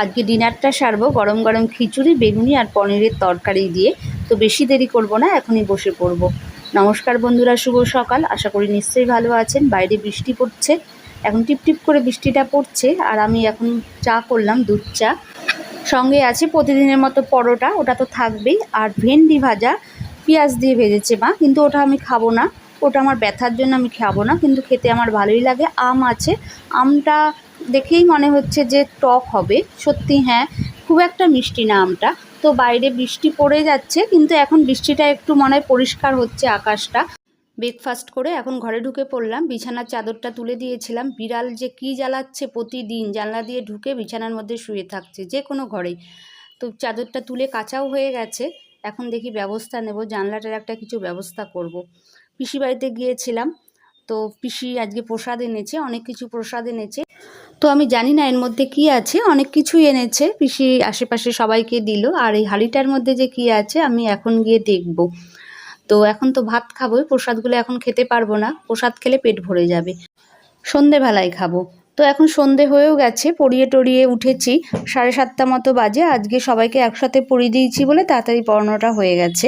আজকে ডিনারটা সারবো গরম গরম খিচুড়ি, বেগুনি আর পনিরের তরকারি দিয়ে। তো বেশি দেরি করব না, এখনই বসে পড়ব। নমস্কার বন্ধুরা, শুভ সকাল। আশা করি নিশ্চয়ই ভালো আছেন। বাইরে বৃষ্টি পড়ছে। এখন টিপ টিপ করে বৃষ্টিটা পড়ছে আর আমি এখন চা করলাম, দুধ চা। সঙ্গে আছে প্রতিদিনের মতো পরোটা, ওটা তো থাকবেই। আর ভেন্ডি ভাজা, পেঁয়াজ দিয়ে ভেজেছে মা, কিন্তু ওটা আমি খাব না। ওটা আমার ব্যথার জন্য আমি খাব না, কিন্তু খেতে আমার ভালোই লাগে। আম আছে। আমটা দেখেই মনে হচ্ছে যে টক হবে। সত্যি হ্যাঁ খুব একটা মিষ্টি না আমটা। তো বাইরে বৃষ্টি পড়ে যাচ্ছে, কিন্তু এখন বৃষ্টিটা একটু মনে হয় পরিষ্কার হচ্ছে আকাশটা। ব্রেকফাস্ট করে এখন ঘরে ঢুকে পড়লাম, বিছানার চাদরটা তুলে দিয়েছিলাম। বিড়াল যে কী জ্বালাচ্ছে প্রতিদিন, জানলা দিয়ে ঢুকে বিছানার মধ্যে শুয়ে থাকছে, যে কোনো ঘরেই। তো চাদরটা তুলে কাঁচাও হয়ে গেছে, এখন দেখি ব্যবস্থা নেব, জানলাটার একটা কিছু ব্যবস্থা করব। পিসি বাড়িতে গিয়েছিলাম তো পিসি আজকে প্রসাদ এনেছে, অনেক কিছু প্রসাদ এনেছে। তো আমি জানি না এর মধ্যে কি আছে, অনেক কিছুই এনেছে। পিসি আশেপাশে সবাইকে দিল, আর এই হাঁড়িটার মধ্যে যে কি আছে আমি এখন গিয়ে দেখব। তো এখন তো ভাত খাবোই প্রসাদগুলো এখন খেতে পারব না, প্রসাদ খেলে পেট ভরে যাবে। সন্ধেবেলায় খাব। তো এখন সন্ধে হয়েও গেছে, পড়িয়ে টড়িয়ে উঠেছি। সাড়ে সাতটা মতো বাজে, আজকে সবাইকে একসাথে পড়িয়ে দিয়েছি বলে তাড়াতাড়ি পড়ানোটা হয়ে গেছে।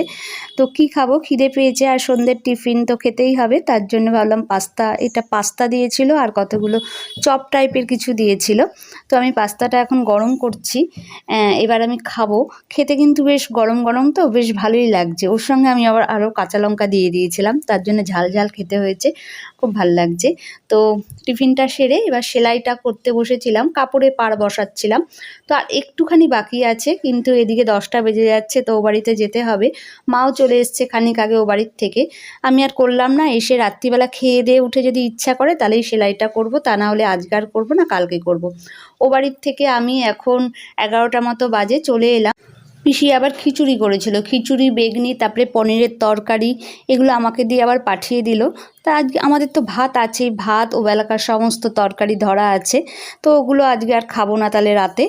তো কি খাব? খিদে পেয়েছে আর সন্ধ্যের টিফিন তো খেতেই হবে, তার জন্য ভাবলাম পাস্তা, এটা পাস্তা দিয়েছিল আর কতগুলো চপ টাইপের কিছু দিয়েছিল। তো আমি পাস্তাটা এখন গরম করছি এবার আমি খাব। খেতে কিন্তু বেশ গরম গরম তো, বেশ ভালোই লাগছে। ওর সঙ্গে আমি আবার আরও কাঁচা লঙ্কা দিয়ে দিয়েছিলাম, তার জন্য ঝাল ঝাল খেতে হয়েছে, খুব ভালো লাগছে। তো টিফিনটা সেরে এবার সেলাইটা করতে বসেছিলাম, কাপড়ে পার বসাচ্ছিলাম। তো আর একটুখানি বাকি আছে, কিন্তু এদিকে দশটা বেজে যাচ্ছে, তো ও বাড়িতে যেতে হবে। মাও চলে এসছে খানিক আগে ও বাড়ির থেকে। আমি আর করলাম না, এসে রাত্রিবেলা খেয়ে দিয়ে উঠে যদি ইচ্ছা করে, তাহলেই সেলাইটা করব, তা না হলে আজকে আর করব না, কালকে করব। ও বাড়ির থেকে আমি এখন এগারোটা মতো বাজে, চলে এলাম। পিসি আবার খিচুড়ি করেছিল। খিচুড়ি, বেগনি, তারপরে পনিরের তরকারি, এগুলো আমাকে দিয়ে আবার পাঠিয়ে দিল। তা আজকে আমাদের তো ভাত আছে ভাত ও বেলাকার সমস্ত তরকারি ধরা আছে। তো ওগুলো আজকে আর খাব না তাহলে রাতে।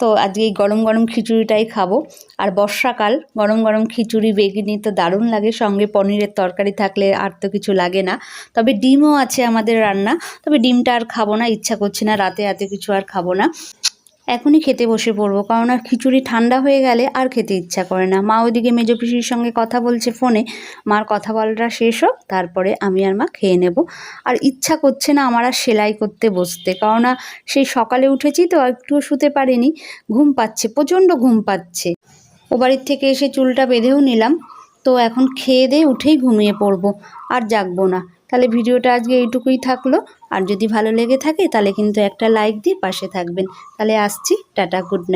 তো আজকে এই গরম গরম খিচুড়িটাই খাব। আর বর্ষাকাল, গরম গরম খিচুড়ি, বেগনি তো দারুণ লাগে, সঙ্গে পনিরের তরকারি থাকলে আর তো কিছু লাগে না। তবে ডিমও আছে আমাদের রান্না, তবে ডিমটা আর খাব না, ইচ্ছা করছে না, রাতে এত কিছু আর খাব না। এখনই খেতে বসে পড়ব, কারণ আর খিচুড়ি ঠান্ডা হয়ে গেলে আর খেতে ইচ্ছা করে না। মা ওইদিকে মেজো পিসির সঙ্গে কথা বলছে ফোনে। মার কথা বলাটা শেষ হোক, তারপরে আমি আর মা খেয়ে নেব। আর ইচ্ছা করছে না আমার আর সেলাই করতে বসতে, কারণ সেই সকালে উঠেছি তো একটুও শুতে পারিনি। ঘুম পাচ্ছে, প্রচণ্ড ঘুম পাচ্ছে। ও বাড়ির থেকে এসে চুলটা বেঁধেও নিলাম। তো এখন খেয়ে দিয়ে উঠেই ঘুমিয়ে পড়ব, আর জাগবো না। তাহলে ভিডিওটা আজকে এইটুকুই থাকল। আর যদি ভালো লেগে থাকে, তাহলে কিন্তু একটা লাইক দিয়ে পাশে থাকবেন। তাহলে আসছি, টাটা গুড নাইট